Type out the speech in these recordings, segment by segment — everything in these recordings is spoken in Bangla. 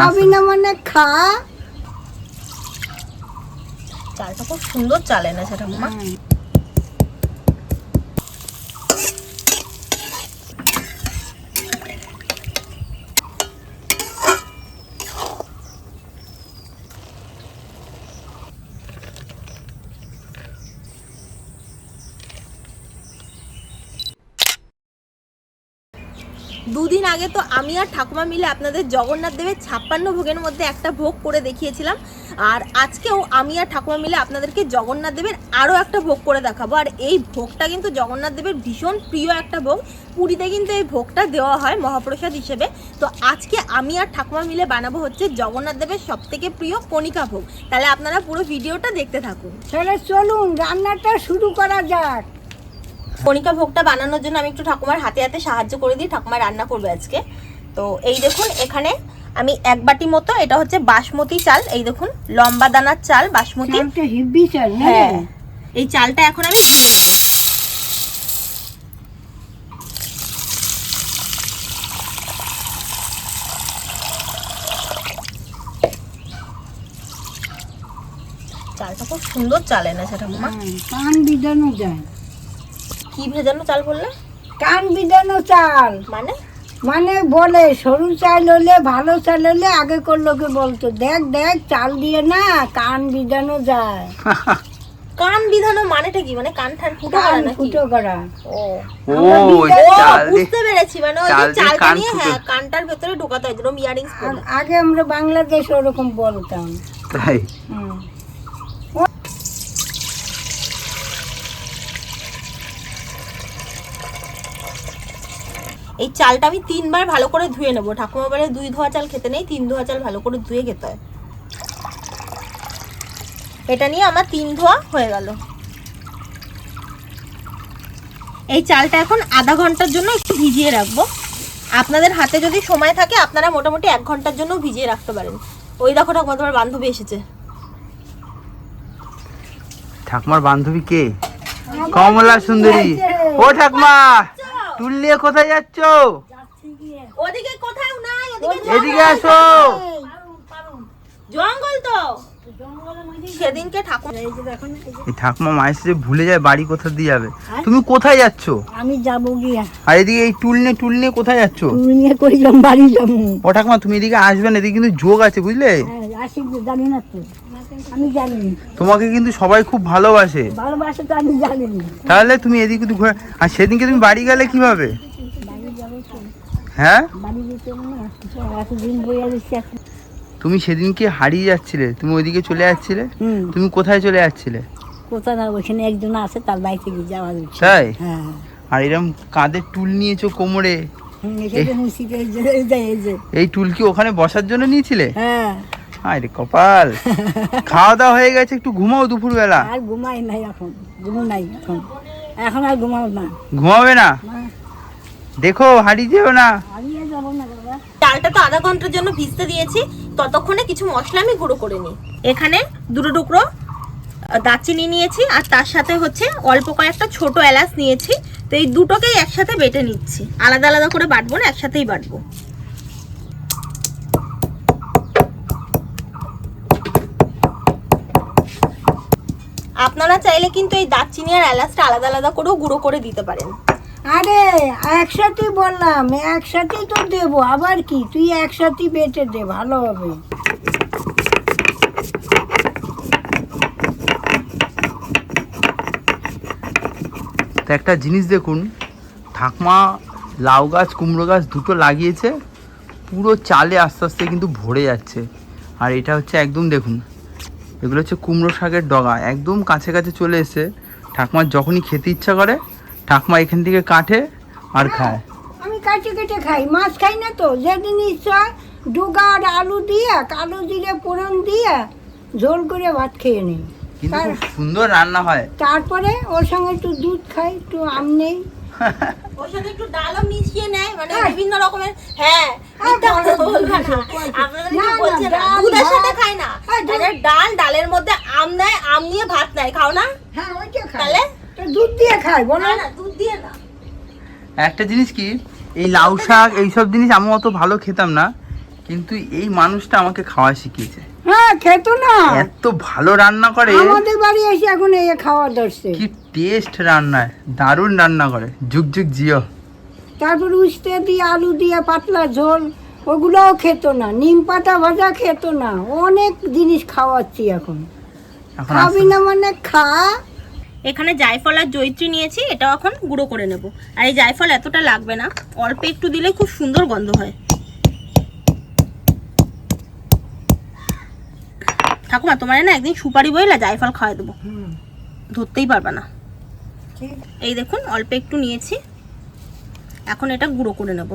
খাবি না মানে খা। চালটা খুব সুন্দর চালে না সেটা ঠাকুমা দুদিন আগে তো আমি আর ঠাকুমা মিলে আপনাদের জগন্নাথ দেবের ছাপ্পান্ন ভোগের মধ্যে একটা ভোগ করে দেখিয়েছিলাম। আর আজকেও আমি আর ঠাকুমা মিলে আপনাদেরকে জগন্নাথ দেবের আরও একটা ভোগ করে দেখাবো। আর এই ভোগটা কিন্তু জগন্নাথ দেবের ভীষণ প্রিয় একটা ভোগ। পুরীতে কিন্তু এই ভোগটা দেওয়া হয় মহাপ্রসাদ হিসেবে। তো আজকে আমি আর ঠাকুমা মিলে বানাবো হচ্ছে জগন্নাথ দেবের সব থেকে প্রিয় কণিকা ভোগ। তাহলে আপনারা পুরো ভিডিওটা দেখতে থাকুন। তাহলে চলুন, রান্নাটা শুরু করা যাক। কণিকা ভোগটা বানানোর জন্য আমি একটু ঠাকুমার হাতে হাতে সাহায্য করে দিই ঠাকুমা রান্না করবে আজকে। তো এই দেখুন এখানে আমি এক বাটি মতো এটা হচ্ছে বাসমতি চাল এই দেখুন লম্বা দানার চাল বাসমতি। চালটা হেভি চাল হ্যাঁ এই চালটা এখন আমি ধুয়ে নেব চালটা খুব সুন্দর চাল ঠাকুমা। হ্যাঁ, কান বিদানো যায় কি ভেজানো চাল বললে? কান বিদানো চাল। মানে? মানে বলে সরু চাল হলে ভালো চাল হলে আগে কর লোকে বলতো দেখ দেখ চাল দিয়ে না কান বিদানো যায়। কান বিধানো মানেটা কি? মানে কান ঠান ফুটো করা নাকি? ফুটো করা। ও। ও বুঝতে পেরেছি মানে ওই চালটা নিয়ে হ্যাঁ কানটার ভেতরে ঢোকাতে হয় যেরকম ইয়ারিংস আগে আমরা বাংলাদেশ ওরকম বলতাম। তাই? হুম। এই চালটা আমি তিনবার ভালো করে ধুয়ে নেব। ঠাকুমা বাড়ি দুই ধোয়া চাল খেতে নেই, তিন ধোয়া চাল ভালো করে ধুয়ে খেতে হয়। এটা নিয়ে আমার তিন ধোয়া হয়ে গেল। এই চালটা এখন আধা ঘণ্টার জন্য একটু ভিজিয়ে রাখব। আপনাদের হাতে যদি সময় থাকে, আপনারা মোটামুটি এক ঘণ্টার জন্য ভিজিয়ে রাখতে পারেন। ওই দেখো ঠাকুমা, তোমার বান্ধবী এসেছে। ঠাকুমার বান্ধবী কে? কমলা সুন্দরী। ও ঠাকুমা! নিয়ে কোথায় যাচ্ছ? ওদিকে কোথাও নাই ওদিকে এদিকে আসো। জঙ্গল তো। সেদিনকে ঠাকুমা এই ঠাকুমা মায়ের সাথে ভুলে যায় বাড়ি কোথা দিয়ে যাবে। তুমি কোথায় যাচ্ছ? আমি যাব গিয়া। আর এদিকে এই টুল নিয়ে টুল নিয়ে কোথায় যাচ্ছ? তুমি নিয়ে কইলাম বাড়ি যাব। ও ঠাকুমা তুমি এদিকে আসবে না এদিকে কিন্তু যোগ আছে বুঝলে? হ্যাঁ, আসি জানি না তো। আমি জানি তোমাকে কিন্তু সবাই খুব ভালোবাসে। ভালোবাসা তো আমি জানি তাহলে তুমি এদিকে একটু ঘুরে আর সেদিনকে তুমি বাড়ি গেলে কীভাবে? হ্যাঁ? তুমি সেদিনকে হারিয়ে যাচ্ছিলে তুমি ওইদিকে চলে যাচ্ছিলে? তুমি কোথায় চলে যাচ্ছিলে? কোথাও না ওইখানে একজন আছে তার বাড়িতে গিয়ে যাওয়া তাই? হ্যাঁ। আর এরকম কাঁধে টুল নিয়েছো কোমরে? এই টুল কি ওখানে বসার জন্য নিয়েছিলে? হ্যাঁ। আরে কপাল। খাওয়া দাওয়া হয়ে গেছে একটু ঘুমাও দুপুরবেলা। আর ঘুমাই নাই এখন ঘুমো নাই এখন। এখন আর ঘুমাও না। ঘুমাবে না? না, দেখো হারিয়ে যেও না। চালটা তো আধা ঘণ্টার জন্য ভিজতে দিয়েছি ততক্ষণে কিছু মশলা আমি গুঁড়ো করে নিই। এখানে দুটো টুকরো দারচিনি নিয়েছি আর তার সাথে হচ্ছে অল্প কয়েকটা ছোট এলাচ নিয়েছি। তো এই দুটোকেই একসাথে বেটে নিচ্ছি। আলাদা আলাদা করে বাটবো না একসাথেই বাটবো। আপনারা চাইলে কিন্তু এই দারচিনি আর এলাচটা আলাদা আলাদা করেও গুঁড়ো করে দিতে পারেন। আরে একসাথে বললাম একসাথেই তো দেবো। আবার কি? তুই একসাথে বেটে দে ভালো হবে। তো একটা জিনিস দেখুন ঠাকমা লাউ গাছ কুমড়ো গাছ দুটো লাগিয়েছে পুরো চালে আস্তে আস্তে কিন্তু ভরে যাচ্ছে। আর এটা হচ্ছে একদম দেখুন এগুলো হচ্ছে কুমড়ো শাকের ডগা। একদম কাছে কাছে চলে এসে ঠাকমার যখনই খেতে ইচ্ছা করে ঠাকমা এখান থেকে কাটে আর খায়। আমি কাটে কেটে খাই। মাছ খাই না তো? যেদিন ইচ্ছা ডুগা আর আলু দিয়ে কালো জিরে পোড়ন দিয়ে ঝোল করে ভাত খেয়ে নিই। কিন্তু খুব সুন্দর রান্না হয়। তারপরে ওর সঙ্গে একটু দুধ খাই একটু আম নেই। ওর সাথে একটু ডালও মিশিয়ে নেয় মানে হ্যাঁ। বিভিন্ন রকমের হ্যাঁ হ্যাঁ, না। দুধের সাথে খায় আরে ডাল ডালের মধ্যে আম নেয় আম নিয়ে ভাত নেয় খাও না? হ্যাঁ ওইটা খাই তাহলে? দুধ দিয়ে খাই বলো। না না দুধ দিয়ে না। একটা জিনিস কি এই লাউ শাক এইসব জিনিস আমি অত ভালো খেতাম না কিন্তু এই মানুষটা আমাকে খাওয়া শিখিয়েছে। হ্যাঁ খেত না। এত ভালো রান্না করে। আমাদের বাড়ি এসে এখন এই খাওয়া ধরছে। কি টেস্ট রান্নায় দারুণ রান্না করে। যুগ যুগ জিও। তারপর উস্তে দিয়ে আলু দিয়ে পাতলা ঝোল ওগুলোও খেত না নিম পাতা ভাজা খেত না অনেক জিনিস খাওয়াচ্ছি এখন। এখন খাবি না মানে খা। এখানে জায়ফল আর জৈত্রী নিয়েছি এটাও এখন গুঁড়ো করে নেব। আর এই জায়ফল এতটা লাগবে না অল্প একটু দিলে খুব সুন্দর গন্ধ হয়। ঠাকুমা তোমার না একদিন সুপারি বইলা জায়ফল খাওয়াই দেবো। ধরতেই পারবে না। এই দেখুন অল্প একটু নিয়েছি। এখন এটা গুঁড়ো করে নেব।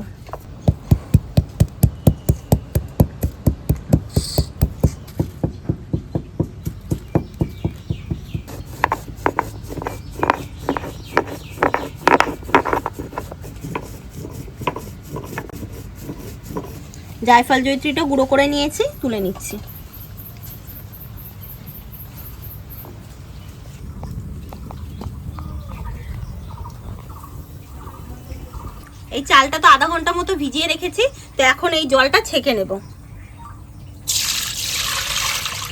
জায়ফল জৈত্রীটা গুঁড়ো করে নিয়েছি, তুলে নিচ্ছি। এই চালটা তো আধা ঘণ্টা মতো ভিজিয়ে রেখেছি, তো এখন এই জলটা ছেঁকে নেব।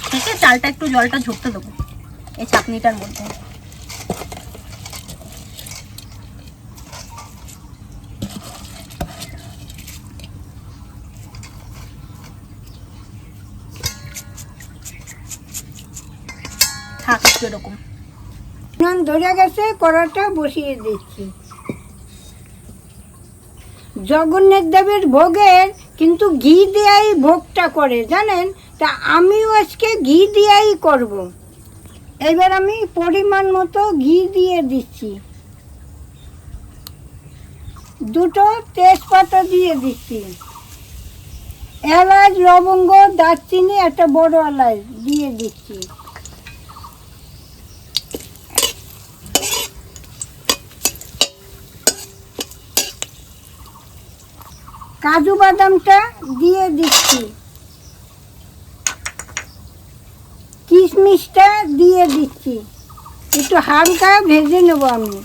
ছেঁকে চালটা একটু জলটা ঝরতে দেবো, এই চাটনিটার মধ্যে থাক একটু এরকম ধরে গেছে কড়াটা বসিয়ে দিচ্ছি। জগন্নাথ দেবের ভোগের কিন্তু ঘি দিয়েই ভোগটা করে, জানেন? তা আমিও আজকে ঘি দিয়েই করব। এবার আমি পরিমাণ মতো ঘি দিয়ে দিচ্ছি। দুটো তেজপাতা দিয়ে দিচ্ছি। এলাচ, লবঙ্গ, দারচিনি, একটা বড় এলাচ দিয়ে দিচ্ছি। কাজু বাদামটা দিয়ে দিচ্ছি। কিশমিশটা দিয়ে দিচ্ছি। একটু হালকা ভেজে নেব আমি।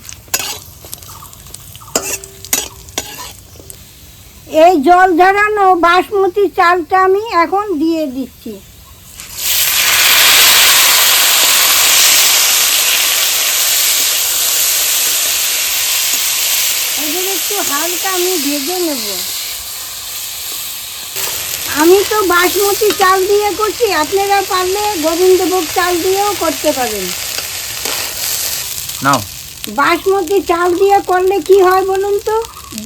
এই জল ঝরানো বাসমতি চালটা আমি এখন দিয়ে দিচ্ছি। একটু হালকা আমি ভেজে নেব। আমি তো বাসমতি চাল দিয়ে করছি আপনারা পারলে গোবিন্দভোগ চাল দিয়েও করতে পারেন। নাও। বাসমতি চাল দিয়ে করলে কি হয় বলুন তো?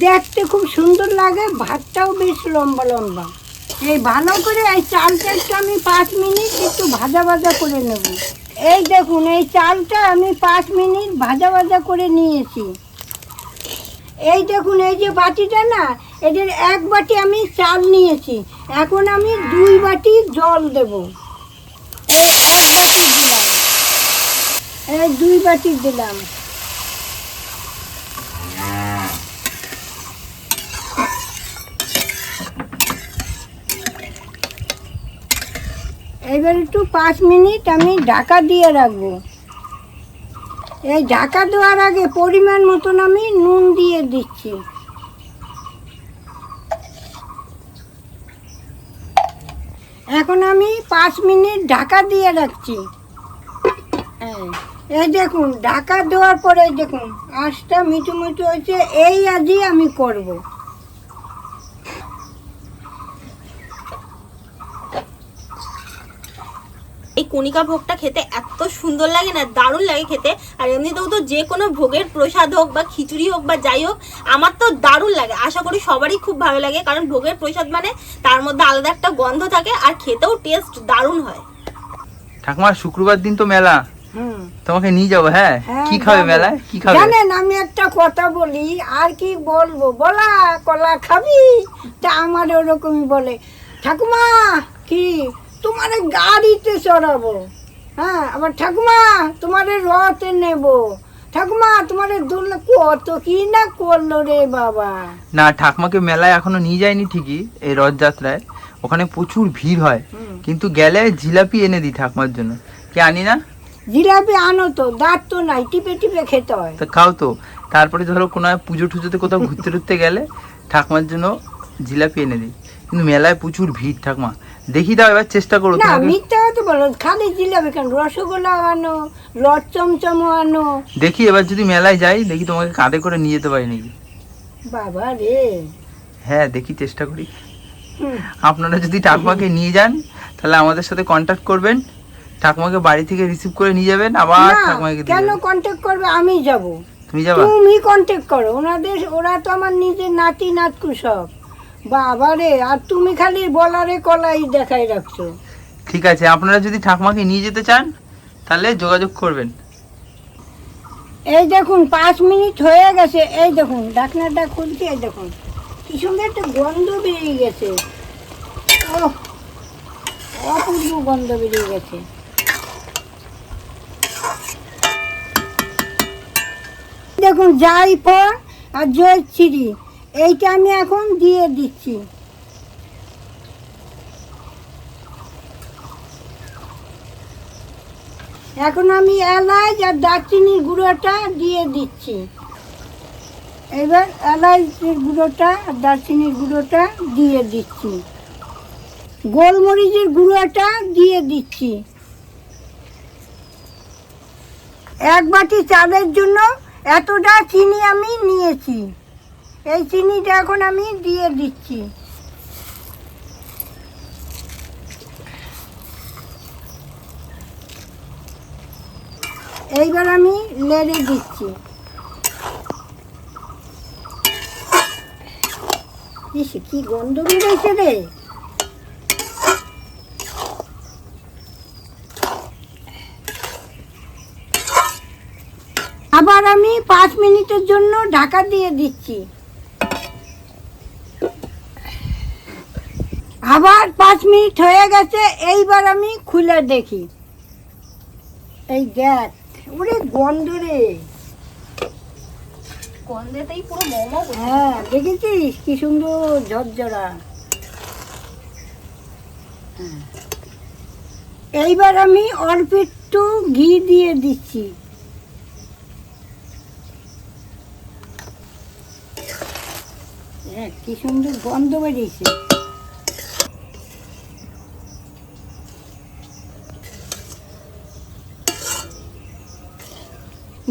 দেখতে খুব সুন্দর লাগে ভাতটাও বেশ লম্বা লম্বা। এই ভালো করে এই চালটা একটু আমি পাঁচ মিনিট একটু ভাজা ভাজা করে নেব। এই দেখুন এই চালটা আমি পাঁচ মিনিট ভাজা ভাজা করে নিয়েছি। এই দেখুন এই যে বাটিটা না এদের এক বাটি আমি চাল নিয়েছি। এখন আমি দুই বাটি জল দেব। এই এক বাটি দিলাম। দুই বাটি দিলাম। এবার একটু পাঁচ মিনিট আমি ঢাকা দিয়ে রাখব। এই ঢাকা দেওয়ার আগে পরিমাণ মতন আমি নুন দিয়ে দিচ্ছি। এখন আমি পাঁচ মিনিট ঢাকা দিয়ে রাখছি। এই, এই দেখুন ঢাকা দেওয়ার পরে দেখুন আঁচটা মিঠু মিঠু হয়েছে এই আজই আমি করব। কণিকা ভোগটা খেতে এত সুন্দর লাগে না দারুণ লাগে খেতে। আর এমনিতেও তো যে কোনো ভোগের প্রসাদ হোক বা খিচুড়ি হোক বা যাই হোক আমার তো দারুণ লাগে। আশা করি সবারই খুব ভালো লাগে কারণ ভোগের প্রসাদ মানে তার মধ্যে আলাদা একটা গন্ধ থাকে আর খেতেও টেস্ট দারুণ হয়। ঠাকুমা শুক্রবার দিন তো মেলা। তোমাকে নিয়ে যাব হ্যাঁ? হ্যাঁ, কি খাবে। মেলায়? কি খাবে? জানেন আমি একটা কথা বলি আর কি বলব? বলা কলা খাবি? তা আমার ওরকমই বলে। ঠাকুমা কি? তোমার গাড়িতে চড়াবো। হ্যাঁ আবার ঠাকুমা তোমার রথে নেব। ঠাকুমা তোমার দুল কত কি না করল রে বাবা। না ঠাকুমাকে মেলায় এখনও নিয়ে যায়নি ঠিকই এই রথযাত্রায়। ওখানে প্রচুর ভিড় হয়। কিন্তু গেলে জিলাপি এনে দিই ঠাকুমার জন্য। কি আনি না? জিলাপি আনো তো দাঁত তো নাই টিপে টিপে খেতে হয়। তো খাও তো। তারপরে ধরো কোনো পুজো টুজোতে কোথাও ঘুরতে টুরতে গেলে ঠাকুমার জন্য জিলাপি এনে দিই। কিন্তু মেলায় প্রচুর ভিড় ঠাকমা দেখি দাও এবার চেষ্টা করো না মিথ্যা কথা বলো খালি জিলাপি কেন? রসগোল্লা আনো লট চমচমও আনো। দেখি এবার যদি মেলায় যাই দেখি তোমাকে কাঁধে করে নিয়ে যেতে পারি নাকি? বাবা রে। হ্যাঁ দেখি চেষ্টা করি। আপনারা যদি ঠাকুমাকে নিয়ে যান তাহলে আমাদের সাথে কন্ট্যাক্ট করবেন। ঠাকুমাকে বাড়ি থেকে রিসিভ করে নিয়ে যাবেন আবার ঠাকুমাকে কেন। কন্ট্যাক্ট করবে? আমি যাব। তুমি যাবা? তুমি কন্ট্যাক্ট করো। ওনাদের ওরা তো আমার নিজের নাতি নাতকু সব। বাবা রে আর তুমি খালি বলারে কলাই দেখাই রাখছো। ঠিক আছে আপনারা যদি ঠাকুমাকে নিয়ে যেতে চান তাহলে যোগাযোগ করবেন। এই দেখুন পাঁচ মিনিট হয়ে গেছে। এই দেখুন ঢাকনাটা খুলছি এই দেখুন। কি সুন্দর একটা গন্ধ বেরিয়ে গেছে। ও অপূর্ব গন্ধ বেরিয়ে গেছে। দেখুন যাই পর আর জয় চিড়ি এইটা আমি এখন দিয়ে দিচ্ছি। এখন আমি এলাচ আর দারচিনির গুঁড়োটা দিয়ে দিচ্ছি। এবার এলাচের গুঁড়োটা আর দারচিনির গুঁড়োটা দিয়ে দিচ্ছি। গোলমরিচের গুঁড়োটা দিয়ে দিচ্ছি। এক বাটি চালের জন্য এতটা চিনি আমি নিয়েছি। এই চিনিটা এখন আমি দিয়ে দিচ্ছি। এইবার আমি লেড়ে দিচ্ছি। কি গন্ধ বেরোয়েছে রে। আবার আমি পাঁচ মিনিটের জন্য ঢাকা দিয়ে দিচ্ছি। আবার পাঁচ মিনিট হয়ে গেছে এইবার আমি খুলে দেখি। এই দেখ ওরে গন্ধ রে। গন্ধেতেই পুরো মোমো হ্যাঁ দেখেছিস কি সুন্দর ঝরঝরা? হ্যাঁ। এইবার আমি অল্প একটু ঘি দিয়ে দিচ্ছি। হ্যাঁ কি সুন্দর গন্ধ বেরিয়েছে।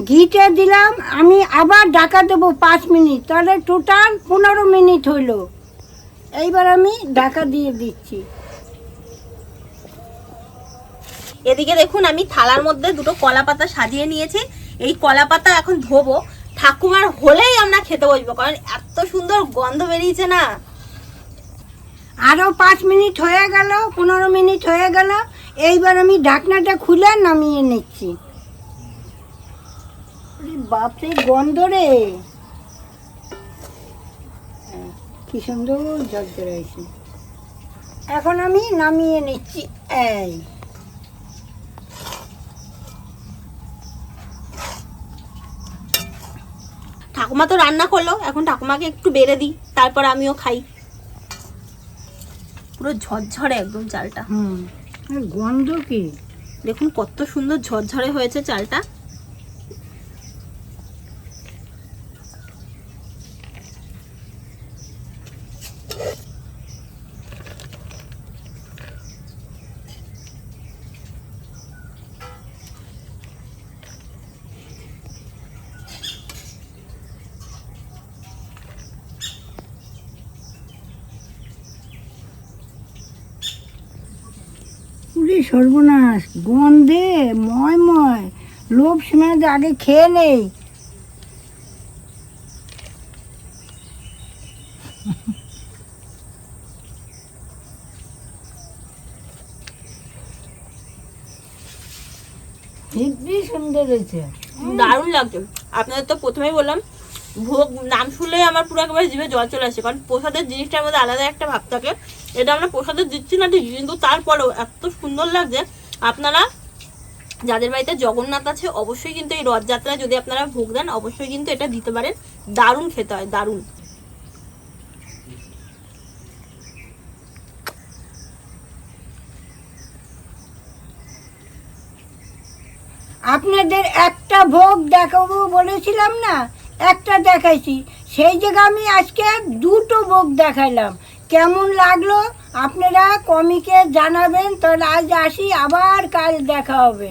ঘিটা দিলাম আমি আবার ঢাকা দেবো পাঁচ মিনিট তাহলে টোটাল পনেরো মিনিট হইল। এইবার আমি ঢাকা দিয়ে দিচ্ছি। এদিকে দেখুন আমি থালার মধ্যে দুটো কলা পাতা সাজিয়ে নিয়েছি। এই কলা পাতা এখন ধোবো। ঠাকুমার হলেই আমরা খেতে বসবো কারণ এত সুন্দর গন্ধ বেরিয়েছে না। আরও পাঁচ মিনিট হয়ে গেল পনেরো মিনিট হয়ে গেল। এইবার আমি ঢাকনাটা খুলে নামিয়ে নিচ্ছি। বাপরে গন্ধ রে। হ্যাঁ, কি সুন্দর ঝরঝরে হয়েছে এখন আমি নামিয়ে নিচ্ছি এই। ঠাকুমা তো রান্না করল এখন ঠাকুমাকে একটু বেড়ে দিই তারপর আমিও খাই। পুরো ঝরঝরে একদম চালটা। হুম গন্ধ কি? দেখুন কত সুন্দর ঝরঝরে হয়েছে চালটা পুরি সর্বনাশ, গন্ধে ময় ময়, লোভ সময় আগে খেয়ে নেই। হেব্বি সুন্দর হয়েছে দারুণ লাগছে। আপনাদের তো প্রথমেই বললাম, ভোগ নাম শুনলেই আমার পুরো একেবারে জিভে জল চলে আসে, কারণ প্রসাদের জিনিসটার মধ্যে আলাদা একটা ভাব থাকে। এটা আমরা প্রসাদের দিচ্ছি না ঠিক, কিন্তু তারপরেও এত সুন্দর লাগছে। আপনারা যাদের বাড়িতে জগন্নাথ আছে, অবশ্যই কিন্তু এই রথযাত্রায় যদি আপনারা ভোগ দেন, অবশ্যই কিন্তু এটা দিতে পারেন। দারুণ খেতে হয়, দারুণ। আপনাদের একটা ভোগ দেখাবো বলেছিলাম না? একটা দেখাইছি। সেই জায়গায় আমি আজকে দুটো ভোগ দেখাইলাম। কেমন লাগল আপনারা কমিকে জানাবেন তাহলে আজ আসি আবার কাল দেখা হবে।